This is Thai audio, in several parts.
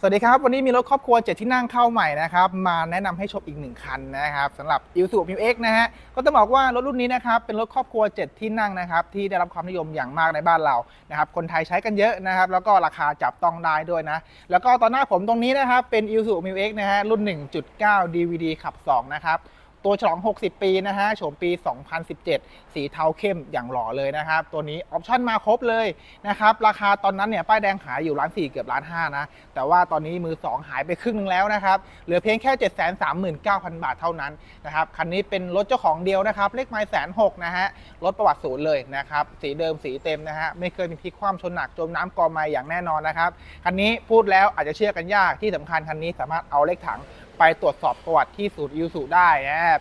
สวัสดีครับ วันนี้มีรถครอบครัวเจ็ดที่นั่งเข้าใหม่นะครับ มาแนะนำให้ชมอีกหนึ่งคันนะครับสำหรับ i s u z u m u x นะฮะก็ต้องบอกว่ารถรุ่นนี้นะครับเป็นรถครอบครัว 7 ที่นั่งนะครับที่ได้รับความนิยมอย่างมากในบ้านเรานะครับคนไทยใช้กันเยอะนะครับแล้วก็ราคาจับต้องได้ด้วยนะ แล้วก็ตอนหน้าผมตรงนี้นะครับเป็น i s u z u m u x นะฮะรุ่น 1.9 DVD ขับ 2 นะครับ ตัวฉลอง 60 ปีนะฮะโฉมปี 2017 สีเทาเข้มอย่างหล่อเลยนะครับ ตัวนี้ออปชั่นมาครบเลยนะครับ ราคาตอนนั้นเนี่ยป้ายแดงขายอยู่ล้านสี่เกือบล้านห้านะ แต่ว่าตอนนี้มือ 2 หายไปครึ่งนึงแล้วนะครับ เหลือเพียงแค่ 739,000 บาทเท่านั้นนะครับ คันนี้เป็นรถเจ้าของเดียวนะครับ เลขไม้แสนหกนะฮะ รถประวัติศูนย์เลยนะครับ สีเดิมสีเต็มนะฮะ ไม่เคยมีพลิกคว่ำชนหนักจมน้ำกอไม้อย่างแน่นอนนะครับ คันนี้พูดแล้วอาจจะเชื่อกันยาก ที่สำคัญคันนี้สามารถเอาเลขถัง ไปตรวจสอบประวัติที่ศูนย์ยูสุได้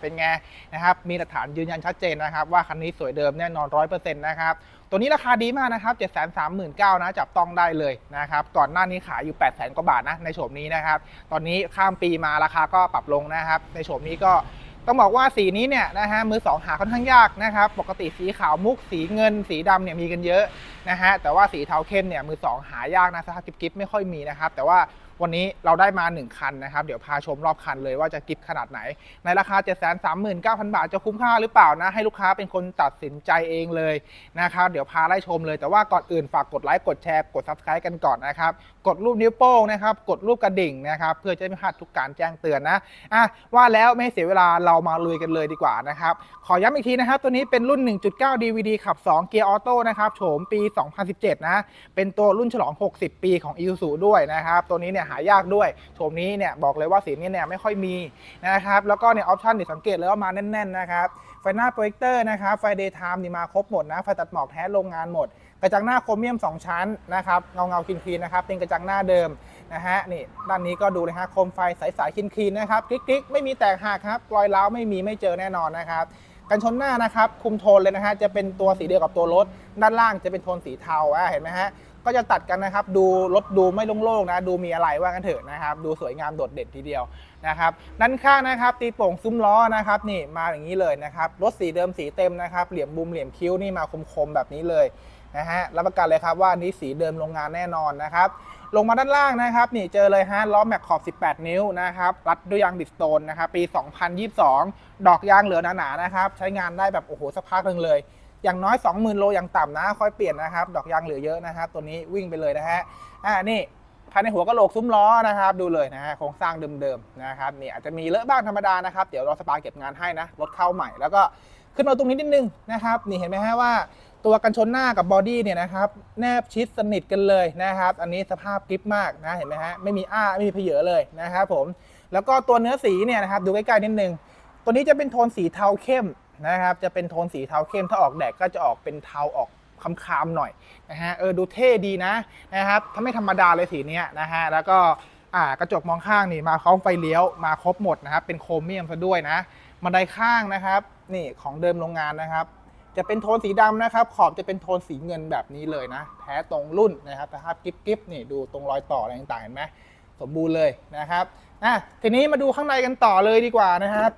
เป็นไงนะครับมีหลักฐานยืนยันชัดเจนนะครับว่าคันนี้สวยเดิมแน่นอน100%นะครับตัวนี้ราคาดีมากนะครับ 739,000นะจับต้องได้เลยนะครับ ก่อนหน้านี้ขายอยู่800,000กว่าบาทนะในโฉมนี้นะครับ ตอนนี้ข้ามปีมาราคาก็ปรับลงนะครับ ในโฉมนี้ก็ต้องบอกว่าสีนี้เนี่ยนะฮะมือสองหาค่อนข้างยากนะครับ ปกติสีขาวมุกสีเงิน สีดำเนี่ยมีกันเยอะนะฮะแต่ว่าสีเทาเข้มเนี่ยมือสองหายากนะสภาพกิ๊บๆไม่ค่อยมีนะครับ แต่ว่า วันนี้เราได้มา 1 คันนะครับ เดี๋ยวพาชมรอบคันเลยว่าจะกิฟขนาดไหน ในราคา 739,000 บาทจะคุ้มค่าหรือเปล่านะ ให้ลูกค้าเป็นคนตัดสินใจเองเลยนะครับ เดี๋ยวพาไล่ชมเลย แต่ว่าก่อนอื่นฝากกดไลค์ กดแชร์ กด Subscribe กันก่อนนะครับ กดรูปนิ้วโป้งนะครับ กดรูปกระดิ่งนะครับ เพื่อจะไม่พลาดทุกการแจ้งเตือนนะอะว่าแล้วไม่เสียเวลาเรามาลุยกันเลยดีกว่านะครับ ขอย้ำอีกทีนะครับ ตัวนี้เป็นรุ่น 1.9 DVD ขับ 2 เกียร์ออโต้นะครับโฉมปี 2017 นะ เป็นตัวรุ่นฉลอง 60 ปีของ Isuzu ด้วยนะครับ ตัวนี้เนี่ยหายากด้วยโฉมนี้เนี่ยบอกเลยว่าสีนี้เนี่ยไม่ค่อยมีนะครับ แล้วก็เนี่ยออปชั่นเนี่ยสังเกตเลยว่ามาแน่นๆนะครับ ไฟหน้าโปรเจคเตอร์นะครับ ไฟเดย์ไทม์นี่มาครบหมดนะ ไฟตัดหมอกแท้โรงงานหมด กระจังหน้าโครเมียม 2 ชั้นนะครับเงาเงาๆคลีนนะครับเป็นกระจังหน้าเดิมนะฮะนี่ด้านนี้ก็ดูเลยฮะโคมไฟใสๆคลีนๆนะครับคลิกๆ ไม่มีแตกหักครับรอยร้าวไม่มีไม่เจอแน่นอนนะครับกันชนหน้านะครับคุมโทนเลยนะฮะจะเป็นตัวสีเดียวกับตัวรถ ด้านล่างจะเป็นโทนสีเทาอะเห็นไหมฮะก็จะตัดกันนะครับ ดูรถดูไม่โล่งๆนะ ดูมีอะไรว่ากันเถอะนะครับ ดูสวยงามโดดเด่นทีเดียวนะครับ ด้านข้างนะครับ ตีโป่งซุ้มล้อนะครับ นี่มาอย่างนี้เลยนะครับ รถสีเดิมสีเต็มนะครับ เหลี่ยมบุมเหลี่ยมคิ้วนี่มาคมๆแบบนี้เลย นะฮะรับประกันเลยครับว่านี้สีเดิมโรงงานแน่นอนนะครับลงมาด้านล่างนะครับนี่เจอเลยฮะล้อแม็กขอบ 18 นิ้วนะครับรัดด้วยยางบิสโตนนะครับปี 2022 ดอกยางเหลือหนาๆนะครับใช้งานได้แบบโอ้โหสักพักหนึ่งเลยอย่างน้อย 20,000 โลอย่างต่ำนะ ค่อยเปลี่ยนนะครับ ดอกยางเหลือเยอะนะครับ ตัวนี้วิ่งไปเลยนะฮะ อ่า นี่ ภายในหัวกะโหลกซุ้มล้อนะครับ ดูเลยนะฮะ โครงสร้างเดิมๆนะครับ นี่อาจจะมีเลอะบ้างธรรมดานะครับ เดี๋ยวรอสปาเก็บงานให้นะ รถเข้าใหม่ แล้วก็ขึ้นมาตรงนี้นิดนึงนะครับ นี่เห็นไหมฮะว่า ตัวกันชนหน้ากับบอดี้เนี่ยนะครับแนบชิดสนิทกันเลยนะครับ อันนี้สภาพกริปมากนะเห็นไหมฮะไม่มีอ้าไม่มีเพเยอเลยนะครับผมแล้วก็ตัวเนื้อสีเนี่ยนะครับดูใกล้ๆนิดนึงตัวนี้จะเป็นโทนสีเทาเข้มนะครับ จะเป็นโทนสีเทาเข้มถ้าออกแดดก็จะออกเป็นเทาออกคล้ำๆหน่อยนะฮะเออดูเท่ดีนะนะครับถ้าไม่ธรรมดาเลยสีเนี้ยนะฮะแล้วก็อ่ากระจกมองข้างนี่มาพร้อมไฟเลี้ยวมาครบหมดนะครับเป็นโครเมียมซะด้วยนะบันไดข้างนะครับนี่ของเดิมโรงงานนะครับ จะเป็นโทนสีดำนะครับ ขอบจะเป็นโทนสีเงินแบบนี้เลยนะ แท้ตรงรุ่นนะครับสภาพกิ๊บกิ๊บนี่ดูตรงรอยต่ออะไรต่างๆเห็นไหมสมบูรณ์เลยนะครับอะทีนี้มาดูข้างในกันต่อเลยดีกว่านะครับ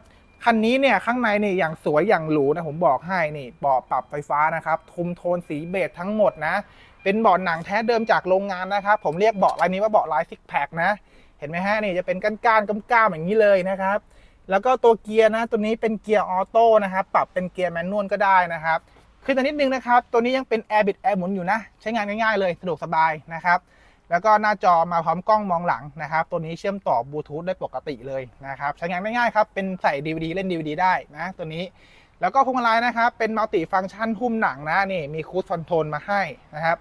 คันนี้เนี่ยข้างในนี่อย่างสวยอย่างหรูนะผมบอกให้นี่เบาะปรับไฟฟ้านะครับทุมโทนสีเบจทั้งหมดนะ เป็นเบาะหนังแท้เดิมจากโรงงานนะครับ ผมเรียกเบาะลายนี้ว่าเบาะลายซิกแพคนะ เห็นไหมฮะนี่จะเป็นก้านๆก้ามๆอย่างนี้เลยนะครับ แล้วก็ตัวเกียร์นะตัวนี้เป็นเกียร์ออโต้นะครับปรับเป็นเกียร์แมนนวลก็ได้นะครับขึ้นมานิดนึงนะครับ ตัวนี้ยังเป็น Air b i t Air หมุนอยู่นะ ใช้งานง่ายๆเลยสะดวกสบายนะครับแล้วก็หน้าจอมาพร้อมกล้องมองหลังนะครับ ตัวนี้เชื่อมต่อบลูทูธได้ปกติเลยนะครับ ใช้งานง่ายๆครับ เป็นใส่ DVD เล่น DVD ได้นะ ตัวนี้ แล้วก็พวงมาลัยนะครับ เป็นมัลติฟังก์ชันหุ้มหนังนะนี่มีคูดคอนโทรลมาให้นะครับ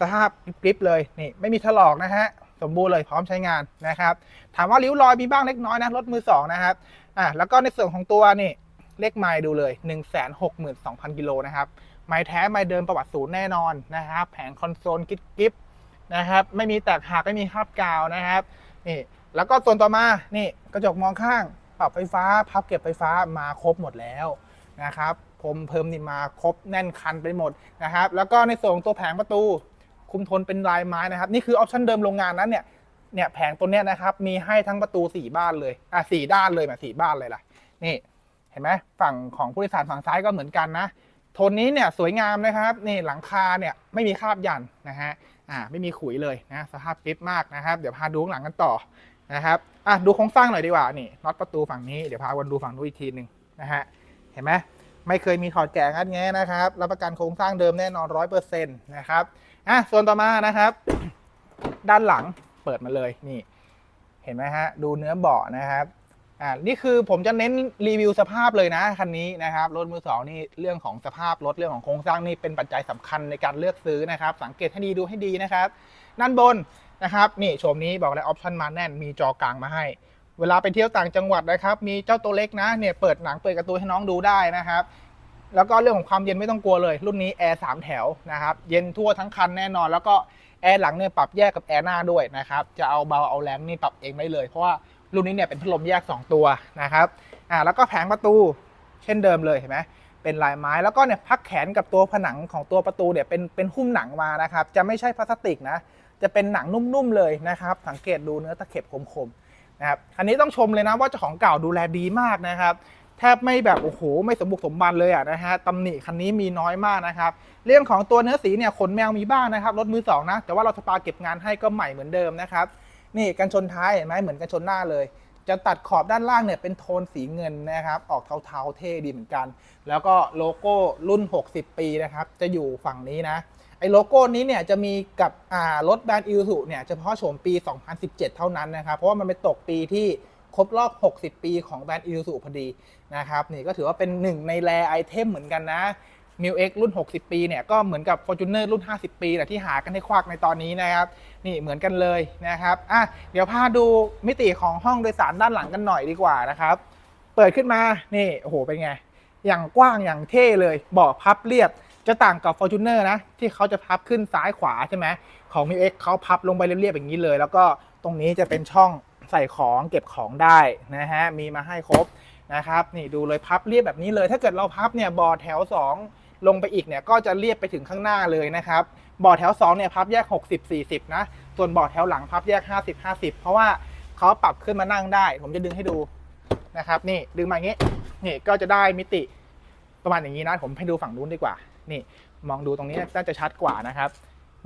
สภาพกริบเลยนี่ไม่มีถลอกนะฮะ สมบูรณ์เลยพร้อมใช้งานนะครับ ถามว่าริ้วรอยมีบ้างเล็กน้อยนะรถมือสองนะครับอะแล้วก็ในส่วนของตัวนี่เลขไมล์ดูเลย 162,000กิโลนะครับไมล์แท้ไมล์เดิมประวัติศูนย์แน่นอนนะครับ แผงคอนโซลกิ๊บกิ๊บนะครับ ไม่มีแตกหักไม่มีคราบกาวนะครับนี่แล้วก็ส่วนต่อมานี่กระจกมองข้างปรับไฟฟ้า พับเก็บไฟฟ้ามาครบหมดแล้วนะครับผมเพิ่มนี่มาครบแน่นคันไปหมดนะครับ แล้วก็ในส่วนตัวแผงประตู คุมทนเป็นลายไม้นะครับ นี่คือออปชั่นเดิมโรงงานนั้นเนี่ยเนี่ยแผงตัวเนี้ยนะครับ มีให้ทั้งประตูสี่บ้านเลยอะสี่ด้านเลยแบบสี่บ้านเลยล่ะ นี่เห็นไหมฝั่งของผู้โดยสารฝั่งซ้ายก็เหมือนกันนะโทนนี้เนี่ยสวยงามนะครับนี่หลังคาเนี่ยไม่มีคราบยันนะฮะอ่าไม่มีขุยเลยนะสภาพฟิตมากนะครับ เดี๋ยวพาดูข้างหลังกันต่อนะครับอะดูโครงสร้างหน่อยดีกว่านี่น็อตประตูฝั่งนี้เดี๋ยวพาวนดูฝั่งนู้นอีกทีหนึ่งนะฮะเห็นไหม ไม่เคยมีถอดแกะงัดแงะนะครับรับประกันโครงสร้างเดิมแน่นอนร้อยเปอร์เซ็นต์นะครับอะส่วนต่อมานะครับ ด้านหลังเปิดมาเลยนี่เห็นไหมฮะดูเนื้อเบาะนะครับอ่านี่คือผมจะเน้นรีวิวสภาพเลยนะคันนี้นะครับรถมือสองนี่เรื่องของสภาพรถเรื่องของโครงสร้างนี่เป็นปัจจัยสำคัญในการเลือกซื้อนะครับ สังเกตให้ดีดูให้ดีนะครับด้านบนนะครับนี่โฉมนี้บอกเลยออปชั่นมาแน่นมีจอกลางมาให้ เวลาไปเที่ยวต่างจังหวัดนะครับ มีเจ้าตัวเล็กนะเนี่ยเปิดหนังเปิดการ์ตูนให้น้องดูได้นะครับ แล้วก็เรื่องของความเย็นไม่ต้องกลัวเลย รุ่นนี้แอร์สามแถวนะครับ เย็นทั่วทั้งคันแน่นอน แล้วก็แอร์หลังเนี่ยปรับแยกกับแอร์หน้าด้วยนะครับ จะเอาเบาเอาแรงนี่ปรับเองได้เลย เพราะว่ารุ่นนี้เนี่ยเป็นพัดลมแยก 2 ตัวนะครับ อ่าแล้วก็แผงประตูเช่นเดิมเลยเห็นไหมเป็นลายไม้แล้วก็เนี่ยพักแขนกับตัวผนังของตัวประตูเนี่ยเป็นเป็นหุ้มหนังมานะครับ จะไม่ใช่พลาสติกนะ จะเป็นหนังนุ่มๆเลยนะครับ สังเกตดูเนื้อตะเข็บคมๆ นะครับอันนี้ต้องชมเลยนะว่าเจ้าของเก่าดูแลดีมากนะครับ แทบไม่แบบโอ้โหไม่สมบุกสมบันเลยอะนะฮะตำหนิคันนี้มีน้อยมากนะครับ เรื่องของตัวเนื้อสีเนี่ยขนแมวมีบ้างนะครับรถมือสองนะแต่ว่าเราสปาเก็บงานให้ก็ใหม่เหมือนเดิมนะครับนี่กันชนท้ายเห็นไหมเหมือนกันชนหน้าเลย จะตัดขอบด้านล่างเนี่ยเป็นโทนสีเงินนะครับออกเทาๆเท่ดีเหมือนกัน แล้วก็โลโก้รุ่น 60 ปีนะครับจะอยู่ฝั่งนี้นะ ไอ้โลโก้นี้เนี่ยจะมีกับรถแบรนด์อิลสุเนี่ยเฉพาะโฉมปี 2017 เท่านั้นนะครับ เพราะว่ามันเป็นตกปีที่ครบรอบ 60 ปีของแบรนด์อิลสุพอดีนะครับนี่ก็ถือว่าเป็นหนึ่งในแรไอเทมเหมือนกันนะ m ิ x เอ็กรุ่น 60 ปีเนี่ยก็เหมือนกับ Fortuner รุ่น 50 ปีแหละที่หากันให้ควักในตอนนี้นะครับ นี่เหมือนกันเลยนะครับอะเดี๋ยวพาดูมิติของห้องโดยสารด้านหลังกันหน่อยดีกว่านะครับ เปิดขึ้นมานี่โอ้โหเป็นไง อย่างกว้างอย่างเท่เลยเบาะพับเรียบ จะต่างกับ Fortuner นะ ที่เขาจะพับขึ้นซ้ายขวาใช่ไหมของ m ิ x เขาพับลงไปเรียบๆอย่างนี้เลย แล้วก็ตรงนี้จะเป็นช่องใส่ของเก็บของได้นะฮะมีมาให้ครบนะครับนี่ดูเลยพับเรียบแบบนี้เลย ถ้าเกิดเราพับเนี่ยเบาะแถว 2 ลงไปอีกเนี่ยก็จะเรียบไปถึงข้างหน้าเลยนะครับเบาะแถว2เนี่ยพับแยก 60 40 นะ ส่วนเบาะแถวหลังพับแยก 50 50 เพราะว่าเขาปรับขึ้นมานั่งได้ ผมจะดึงให้ดูนะครับนี่ดึงมาอย่างนี้นี่ก็จะได้มิติประมาณอย่างนี้นะผมให้ดูฝั่งนู้นดีกว่า นี่มองดูตรงนี้น่าจะชัดกว่านะครับ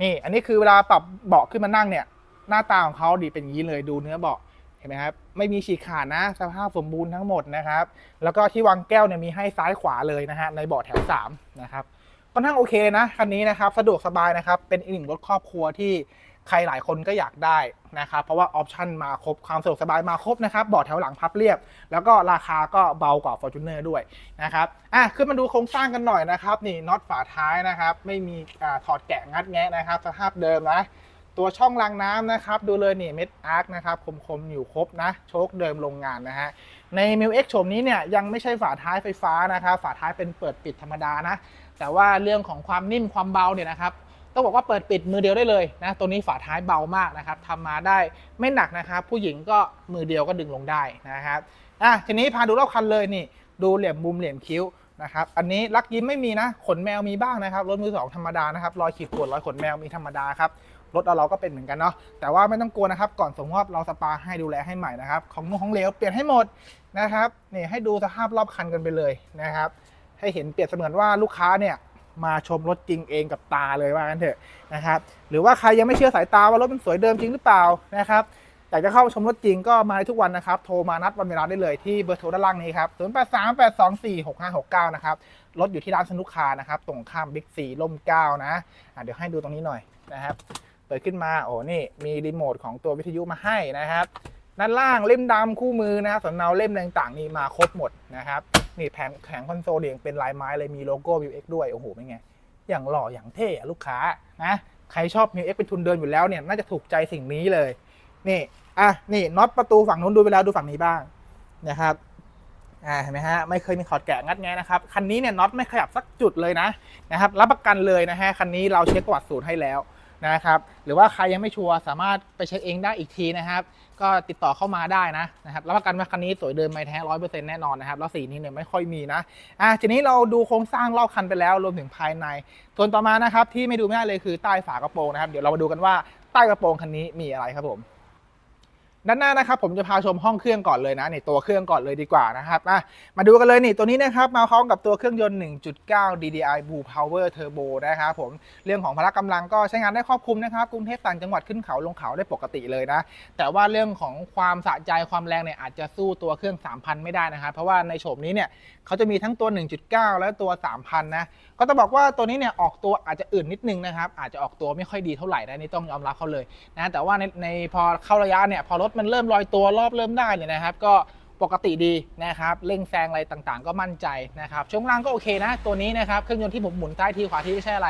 นี่อันนี้คือเวลาปรับเบาะขึ้นมานั่งเนี่ยหน้าตาของเขาดีเป็นอย่างนี้เลยดูเนื้อเบาะเห็นไหมครับไม่มีฉีกขาดนะสภาพสมบูรณ์ทั้งหมดนะครับ แล้วก็ที่วางแก้วเนี่ยมีให้ซ้ายขวาเลยนะฮะในเบาะแถว3นะครับค่อนข้างโอเคนะคันนี้นะครับสะดวกสบายนะครับเป็นอีกหนึ่งรถครอบครัวที่ ใครหลายคนก็อยากได้นะครับเพราะว่าออปชันมาครบความสะดวกสบายมาครบนะครับเบาะแถวหลังพับเรียบ แล้วก็ราคาก็เบากว่า Fortuner ด้วยนะครับอะขึ้นมาดูโครงสร้างกันหน่อยนะครับ นี่น็อตฝาท้ายนะครับไม่มีอถอดแกะงัดแงะนะครับ สภาพเดิมนะตัวช่องรางน้ำนะครับ ดูเลยนี่เม็ดอาร์คนะครับคมๆ อยู่ครบนะ โชคเดิมโรงงานนะฮะ ใน m ิ X โฉมนี้เนี่ยยังไม่ใช่ฝาท้ายไฟฟ้านะครับ ฝาท้ายเป็นเปิดปิดธรรมดานะ แต่ว่าเรื่องของความนิ่มความเบาเนี่ยนะครับ ต้องบอกว่าเปิดปิดมือเดียวได้เลยนะตัวนี้ฝาท้ายเบามากนะครับทำมาได้ไม่หนักนะครับ ผู้หญิงก็มือเดียวก็ดึงลงได้นะครับอะทีนี้พาดูรอบคันเลยนี่ ดูเหลี่ยมมุมเหลี่ยมคิ้วนะครับอันนี้ลักยิ้มไม่มีนะ ขนแมวมีบ้างนะครับรถมือสองธรรมดานะครับรอยขีดข่วนรอยขนแมวมีธรรมดาครับรถเราก็เป็นเหมือนกันเนาะแต่ว่าไม่ต้องกลัวนะครับ ก่อนส่งมอบเราสปาให้ดูแลให้ใหม่นะครับ ของนุ่งของเหลวเปลี่ยนให้หมดนะครับนี่ให้ดูสภาพรอบคันกันไปเลยนะครับ ให้เห็นเปรียบเสมือนว่าลูกค้าเนี่ย มาชมรถจริงเองกับตาเลยว่างั้นเถอะนะครับ หรือว่าใครยังไม่เชื่อสายตาว่ารถมันสวยเดิมจริงหรือเปล่านะครับอยากจะเข้าชมรถจริงก็มาได้ทุกวันนะครับ โทรมานัดวันเวลาได้เลยที่เบอร์โทรด้านล่างนี้ครับ 0 8 3 8 2 4 6 5 6 9 นะครับ รถอยู่ที่ร้านสนุกคานะครับ ตรงข้ามบิ๊กซีล่มเกล้านะะเดี๋ยวให้ดูตรงนี้หน่อยนะครับ เปิดขึ้นมา โอ้นี่ มีรีโมทของตัววิทยุมาให้นะครับ ด้านล่างเล่มดำคู่มือนะครับสำเนาเล่มต่างๆนี่มาครบหมดนะครับ นี่แผงแผงคอนโซลเองเป็นลายไม้เลยมีโลโก้ m ิ x ด้วยโอ้โหเป็นไง อย่างหล่ออย่างเท่ลูกค้านะใครชอบ m ิ x เป็นทุนเดินอยู่แล้วเนี่ยน่าจะถูกใจสิ่งนี้เลยนี่อะนี่น็อตประตูฝั่งนู้นดูไปแล้วดูฝั่งนี้บ้างนะครับอ่าเห็นไหมฮะไม่เคยมีขอดแกะงัดแงนะครับคันนี้เนี่ยน็อตไม่ขยับสักจุดเลยนะนะครับรับประกันเลยนะฮะคันนี้เราเช็คประวัติศูนย์ให้แล้ว นะครับ หรือว่าใครยังไม่ชัวร์สามารถไปเช็คเองได้อีกทีนะครับ ก็ติดต่อเข้ามาได้นะนะครับรับประกันว่าคันนี้สวยเดิมไม่แท้ร้อยเปอร์เซ็นต์แน่นอนนะครับ แล้วสีนี้เนี่ยไม่ค่อยมีนะอะทีนี้เราดูโครงสร้างรอบคันไปแล้วรวมถึงภายใน ส่วนต่อมานะครับที่ไม่ดูไม่ได้เลยคือใต้ฝากระโปรงนะครับ เดี๋ยวเรามาดูกันว่าใต้กระโปรงคันนี้มีอะไรครับผม ด้านหน้านะครับผมจะพาชมห้องเครื่องก่อนเลยนะนี่ตัวเครื่องก่อนเลยดีกว่านะครับอะมาดูกันเลยนี่ตัวนี้นะครับมาพร้อมกับตัวเครื่องยนต์ 1.9 DDI Blue Power Turbo นะครับผมเรื่องของพละกำลังก็ใช้งานได้ครอบคลุมนะครับกรุงเทพต่างจังหวัดขึ้นเขาลงเขาได้ปกติเลยนะ แต่ว่าเรื่องของความสะใจความแรงเนี่ยอาจจะสู้ตัวเครื่อง 3,000 ไม่ได้นะครับเพราะว่าในโฉมนี้เนี่ยเขาจะมีทั้งตัว 1.9 และตัว 3,000 นะก็ต้องบอกว่าตัวนี้เนี่ยออกตัวอาจจะอื่นนิดนึงนะครับอาจจะออกตัวไม่ค่อยดีเท่าไหร่นะนี่ต้องยอมรับเขาเลยนะแต่ว่าในในพอเข้าระยะเนี่ยพอรถมันเริ่มลอยตัวรอบเริ่มได้เนี่ยนะครับ ก็ปกติดีนะครับเร่งแซงอะไรต่างๆ ก็มั่นใจนะครับช่วงล่างก็โอเคนะ ตัวนี้นะครับเครื่องยนต์ที่ผมหมุนซ้ายทีขวาทีไม่ใช่อะไร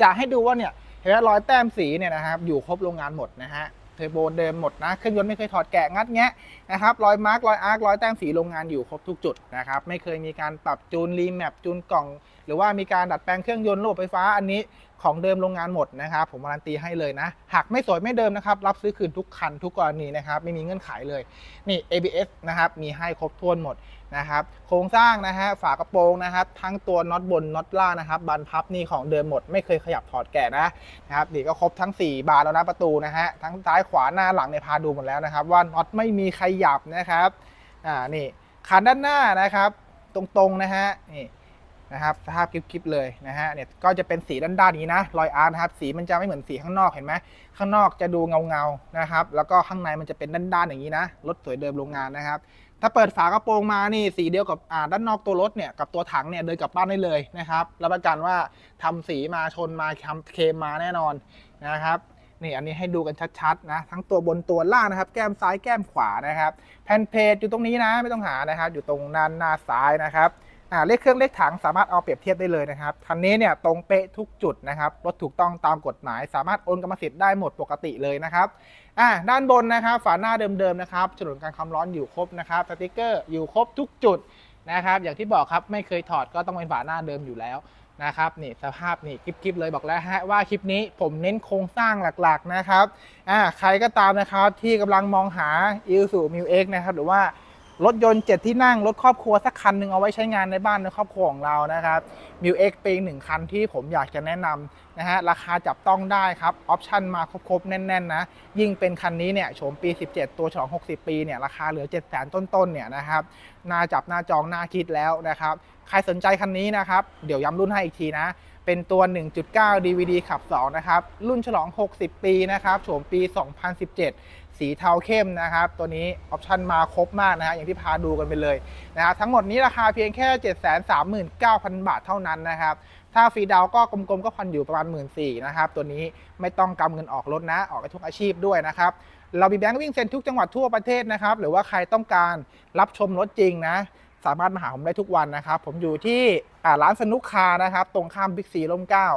จะให้ดูว่าเนี่ยเห็นไหมรอยแต้มสีเนี่ยนะครับอยู่ครบโรงงานหมดนะฮะ เทอร์โบเดิมหมดนะ เครื่องยนต์ไม่เคยถอดแกะงัดแงะนะครับ รอยมาร์กรอยอาร์กรอยแต้มสีโรงงานอยู่ครบทุกจุดนะครับ ไม่เคยมีการปรับจูนรีแมปจูนกล่อง หรือว่ามีการดัดแปลงเครื่องยนต์ระบบไฟฟ้าอันนี้ของเดิมโรงงานหมดนะครับ ผมการันตีให้เลยนะ หากไม่สวยไม่เดิมนะครับ รับซื้อคืนทุกคันทุกกรณีนะครับ ไม่มีเงื่อนไขเลย นี่ ABS นะครับ มีให้ครบถ้วนหมด นะครับโครงสร้างนะฮะฝากระโปรงนะครับทั้งตัวน็อตบนน็อตล่างนะครับบันพับนี่ของเดิมหมดไม่เคยขยับถอดแกะนะนะครับนี่ก็ครบทั้ง 4 บานแล้วนะประตูนะฮะทั้งซ้ายขวาหน้าหลังในพาดูหมดแล้วนะครับ ว่าน็อตไม่มีขยับนะครับอ่านี่คันด้านหน้านะครับ ตรงๆนะฮะนี่นะครับสภาพคลิปๆเลยนะฮะเนี่ยก็จะเป็นสีด้านๆนี้นะรอยอาร์นะครับสีมันจะไม่เหมือนสีข้างนอกเห็นไหมข้างนอกจะดูเงาๆนะครับแล้วก็ข้างในมันจะเป็นด้านๆอย่างนี้นะรถสวยเดิมโรงงานนะครับ ถ้าเปิดฝากระโปรงมานี่สีเดียวกับอ่าด้านนอกตัวรถเนี่ยกับตัวถังเนี่ยเดินกลับบ้านได้เลยนะครับรับประกันว่าทำสีมาชนมาทำเคมมาแน่นอนนะครับนี่อันนี้ให้ดูกันชัดๆนะทั้งตัวบนตัวล่างนะครับ แก้มซ้ายแก้มขวานะครับ แผ่นเพจอยู่ตรงนี้นะไม่ต้องหานะครับ อยู่ตรงด้านหน้าซ้ายนะครับ อ่าเลขเครื่องเลขถังสามารถเอาเปรียบเทียบได้เลยนะครับคันนี้เนี่ยตรงเป๊ะทุกจุดนะครับรถถูกต้องตามกฎหมาย สามารถโอนกรรมสิทธิ์ได้หมดปกติเลยนะครับอ่าด้านบนนะครับฝาหน้าเดิมๆนะครับฉนวนกันความร้อนอยู่ครบนะครับสติกเกอร์อยู่ครบทุกจุดนะครับอย่างที่บอกครับไม่เคยถอดก็ต้องเป็นฝาหน้าเดิมอยู่แล้วนะครับนี่สภาพนี่คลิปๆเลยบอกแล้วฮะว่าคลิปนี้ผมเน้นโครงสร้างหลักๆนะครับอ่าใครก็ตามนะครับที่กำลังมองหา i s u m u x นะครับหรือว่า รถยนต์ 7 ที่นั่ง รถครอบครัวสักคันหนึ่งเอาไว้ใช้งานในบ้านในครอบครัวของเรานะครับมิวเอ็กเป็นอีกหนึ่งคันที่ผมอยากจะแนะนำนะฮะราคาจับต้องได้ครับออปชั่นมาครบๆ แน่นๆนะยิ่งเป็นคันนี้เนี่ยโฉมปี 17 ตัวฉลอง 60 ปีเนี่ยราคาเหลือ7 0 0 0 0 0ต้นๆเนี่ยนะครับน่าจับน่าจองน่าคิดแล้วนะครับใครสนใจคันนี้นะครับเดี๋ยวย้ำรุ่นให้อีกทีนะเป็นตัว 1.9 DVD ขับ 2 นะครับ รุ่นฉลอง 60 ปี นะครับ โฉมปี 2017 สีเทาเข้มนะครับ ตัวนี้ออปชันมาครบมากนะฮะอย่างที่พาดูกันไปเลยนะครับทั้งหมดนี้ราคาเพียงแค่ 739,000 บาทเท่านั้นนะครับ ถ้าฟรีดาวก็กลมๆก็พันอยู่ประมาณ 1 4ื่นนะครับ ตัวนี้ไม่ต้องกำเงินออกรถนะ ออกไปทุกอาชีพด้วยนะครับ เรามีแบงค์วิ่งเซ็นทุกจังหวัดทั่วประเทศนะครับ หรือว่าใครต้องการรับชมรถจริงนะสามารถมาหาผมได้ทุกวันนะครับ ผมอยู่ที่ร้านสนุกคาร์นะครับ ตรงข้ามบิ๊กซีร่มเก้า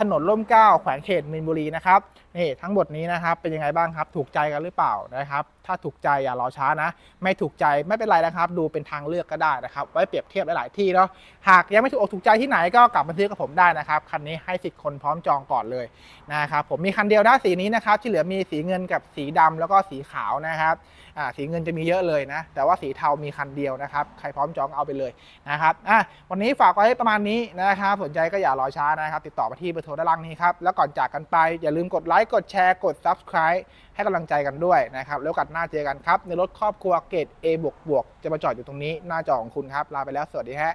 ถนนร่มเก้าแขวงเขตมีนบุรีนะครับ นี่ทั้งหมดนี้นะครับเป็นยังไงบ้างครับ ถูกใจกันหรือเปล่านะครับ ถ้าถูกใจอย่ารอช้านะ ไม่ถูกใจไม่เป็นไรนะครับ ดูเป็นทางเลือกก็ได้นะครับ ไว้เปรียบเทียบหลาย ๆ ที่เนาะหากยังไม่ถูกอกถูกใจที่ไหนก็กลับมาซื้อกับผมได้นะครับคันนี้ให้สิทธิ์คนพร้อมจองก่อนเลยนะครับผมมีคันเดียวนะสีนี้นะครับที่เหลือมีสีเงินกับสีดำแล้วก็สีขาวนะครับอ่าสีเงินจะมีเยอะเลยนะ แต่ว่าสีเทามีคันเดียวนะครับใครพร้อมจองเอาไปเลยนะครับอะวันนี้ฝากไว้ประมาณนี้นะครับสนใจก็อย่ารอช้านะครับ ติดต่อมาที่เบอร์โทรด้านล่างนี้ครับแล้วก่อนจากกันไปอย่าลืมกดไลค์กดแชร์กด Subscribe ให้กำลังใจกันด้วยนะครับ แล้วกัดหน้าเจอกันครับ ในรถครอบครัวเกรด A บวกบวกจะมาจอดอยู่ตรงนี้หน้าจอของคุณครับ ลาไปแล้วสวัสดีฮะ